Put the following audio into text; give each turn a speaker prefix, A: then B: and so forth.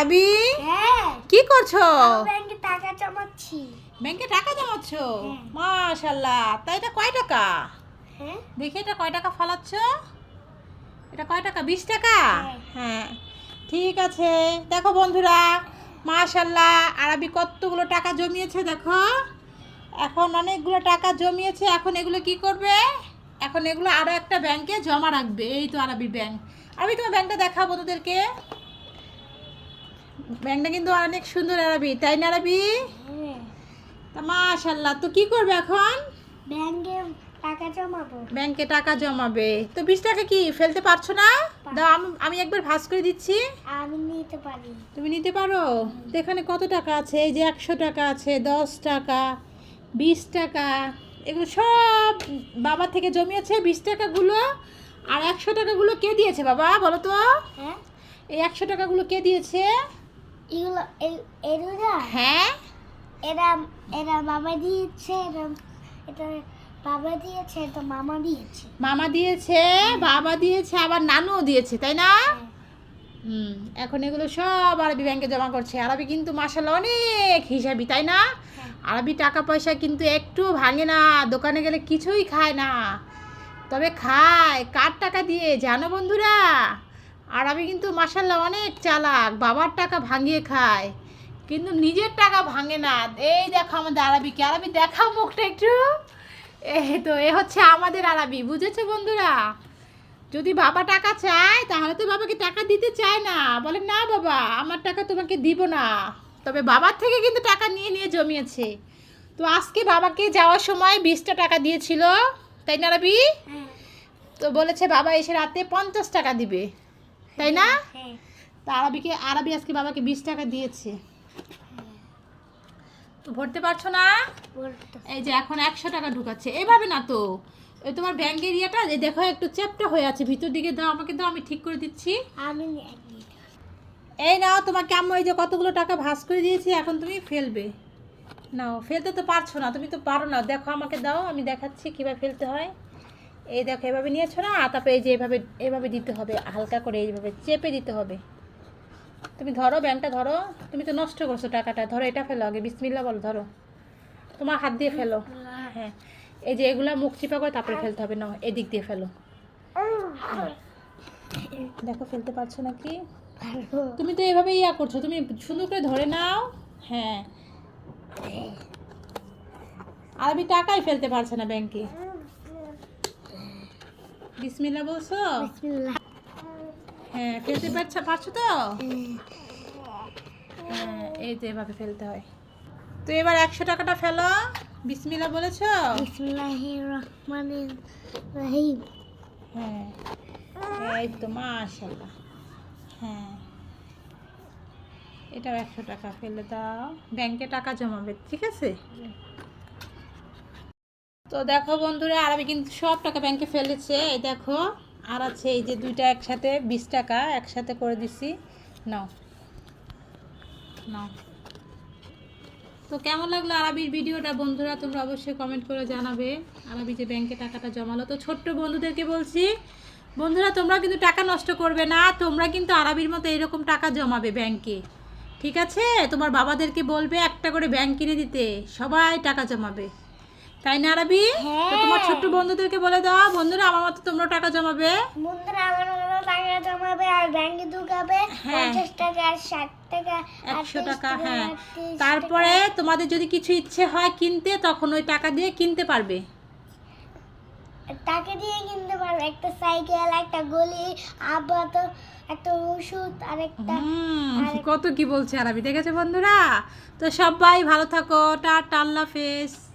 A: আরবি
B: হ্যাঁ।
A: কি করছ?
B: ব্যাংকে টাকা জমাচ্ছি।
A: ব্যাংকে টাকা জমাচ্ছ?
B: হ্যাঁ।
A: মাশাল্লাহ তা এটা কয় টাকা?
B: হ্যাঁ।
A: দেখি এটা কয় টাকা ফলাচ্ছ? এটা কয় টাকা? বিশ টাকা?
B: হ্যাঁ।
A: ঠিক আছে। দেখো বন্ধুরা মাশাল্লাহ আরবি কতগুলো টাকা জমিয়েছে দেখো। এখন অনেকগুলো টাকা জমিয়েছে। এখন এগুলো কি করবে? এখন এগুলো আরও একটা ব্যাংকে জমা রাখবে। এই তো আরবি ব্যাংক। আমি তোমার ব্যাংকটা দেখাও বন্ধুদেরকে ব্যাংকটা কিন্তু অনেক সুন্দর আরবি তাই না আরবি?
B: হ্যাঁ।
A: তা মাশাল্লাহ তো কি করবে এখন?
B: ব্যাংকে টাকা জমাবো।
A: ব্যাংকে টাকা জমাবে। তো বিশ টাকা কি ফেলতে পারছ না? দাও আমি- আমি একবার ভাস করে দিচ্ছি।
B: আমি নিতে পারি।
A: তুমি নিতে পারো? তো এখানে কত টাকা আছে? এই যে একশো টাকা আছে দশ টাকা বিশ টাকা এগুলো সব বাবা থেকে জমিয়েছে। বিশ টাকাগুলো আর একশো টাকাগুলো কে দিয়েছে বাবা বলো তো?
B: হ্যাঁ?
A: এই একশো টাকাগুলো কে দিয়েছে?
B: এগুলো এগুলা
A: হ্যাঁ?
B: এরা এরা বাবা দিয়েছে এরা এটা বাবা দিয়েছে এটা মামা দিয়েছে।
A: মামা দিয়েছে বাবা দিয়েছে আবার নানুও দিয়েছে তাই না?
B: হ্যাঁ।
A: হুম এখন এগুলো সব আরবি ব্যাংকে জমা করছে। আরবি কিন্তু মাসাল্লাহ অনেক হিসাবি তাই না?
B: হ্যাঁ।
A: আরবি টাকা পয়সা কিন্তু একটু ভাঙে না দোকানে গেলে কিছুই খায় না। তবে খায় কার টাকা দিয়ে? জানো বন্ধুরা? আরবি কিন্তু মাসাল্লাহ অনেক চালাক বাবার টাকা ভাঙিয়ে খায় কিন্তু নিজের টাকা ভাঙে না। এই দেখো আমাদের আরবিকে আরবি দেখাও মুখটা একটু। এই তো এ হচ্ছে আমাদের আরবি বুঝেছ বন্ধুরা? যদি বাবা টাকা চায় তাহলে তো বাবাকে টাকা দিতে চায় না। বলে না বাবা আমার টাকা তোমাকে দিব না। তবে বাবার থেকে কিন্তু টাকা নিয়ে নিয়ে জমিয়েছে। তো আজকে বাবাকে যাওয়ার সময় বিশটা টাকা দিয়েছিল তাই না রবি
B: হ্যাঁ।
A: তো বলেছে বাবা এসে রাতে পঞ্চাশ টাকা দিবে। তাই না?
B: হ্যাঁ।
A: তা আরবিকে আরবি আজকে বাবাকে বিশ টাকা দিয়েছে। তো ভরতে পারছ না? এই যে এখন একশো টাকা ঢুকাচ্ছে। এভাবে না তো। ওই তোমার ব্যাংকের এরিয়াটা এই দেখো একটু চ্যাপটা হয়ে আছে। ভিতর দিকে দাও আমাকে দাও আমি ঠিক করে দিচ্ছি।
B: আমি
A: এই নাও তোমাকে আম্মু এই যে কতগুলো টাকা ভাস করে দিয়েছি এখন তুমি ফেলবে। নাও ফেলতে তো পারছ না তুমি তো পারো না। দেখো আমাকে দাও আমি দেখাচ্ছি কীভাবে ফেলতে হয়। এই দেখো এভাবে নিয়েছো না? তারপরে এই যে এভাবে এভাবে দিতে হবে হালকা করে এইভাবে চেপে দিতে হবে। তুমি ধরো ব্যাংকটা ধরো। তুমি তো নষ্ট করছ টাকাটা। ধরো এটা ফেলো আগে। বিসমিল্লা বলো ধরো। তোমার হাত দিয়ে ফেলো। হ্যাঁ। এই যে এগুলা মুখ চিপা করে তারপরে ফেলতে হবে। না এদিক দিয়ে ফেলো। দেখো ফেলতে পারছ নাকি? তুমি তো এভাবে ইয়া করছ। তুমি সুন্দর করে ধরে নাও। হ্যাঁ। আর আমি টাকাই ফেলতে পারছে না ব্যাংকে। বিসমিল্লা বলছো? হ্যাঁ ফেলতে পারছ পারছ তো? হ্যাঁ। এই তো এভাবে ফেলতে হয়। তো এবার একশো টাকাটা ফেলো। বিসমিল্লা বলেছ?
B: রহিম।
A: হ্যাঁ এই তো মাশাল্লাহ হ্যাঁ। এটাও একশো টাকা ফেলে দাও। ব্যাংকে টাকা জমাবে ঠিক আছে? তো দেখো বন্ধুরা, আর আমি কিন্তু সব টাকা ব্যাংকে ফেলেছে। এই দেখো, আর আছে এই যে দুইটা একসাথে, বিশ টাকা, একসাথে করে দিছি। নাও নাও। তো কেমন লাগল আরবির ভিডিওটা বন্ধুরা? তোমরা অবশ্যই কমেন্ট করে জানাবে। আরবি যে ব্যাংকে টাকাটা জমালো, তো ছোট্ট বন্ধুদেরকে বলছি, বন্ধুরা, তোমরা কিন্তু টাকা নষ্ট করবে না, তোমরা কিন্তু আরবির মতো এরকম টাকা জমাবে ব্যাংকে। ঠিক আছে? তোমার বাবাদেরকে বলবে একটা করে ব্যাংক কিনে দিতে, সবাই টাকা জমাবে। তাই না আরবি? তো তোমার ছোট্ট বন্ধুদেরকে বলে দাও। বন্ধুরা আমার মতো তোমরা টাকা জমাবে।
B: বন্ধুরা আমার মতো টাকা জমাবে আর ব্যাংকে ঢুকাবে।
A: হ্যাঁ।
B: পঞ্চাশ টাকা আর ষাট টাকা
A: একশো
B: আটত্রিশ
A: টাকা হ্যাঁ। তারপরে তোমাদের যদি কিছু ইচ্ছে হয় কিনতে তখন ওই টাকা দিয়ে কিনতে পারবে।
B: টাকা- দিয়ে কিনতে পারবে। একটা সাইকেল একটা গলি আপাতত একটা ওষুধ আর একটা
A: কত কি বলছে আরবি দেখেছে বন্ধুরা? তো সবাই ভালো থাকো। টাটা আল্লাহ হাফেজ।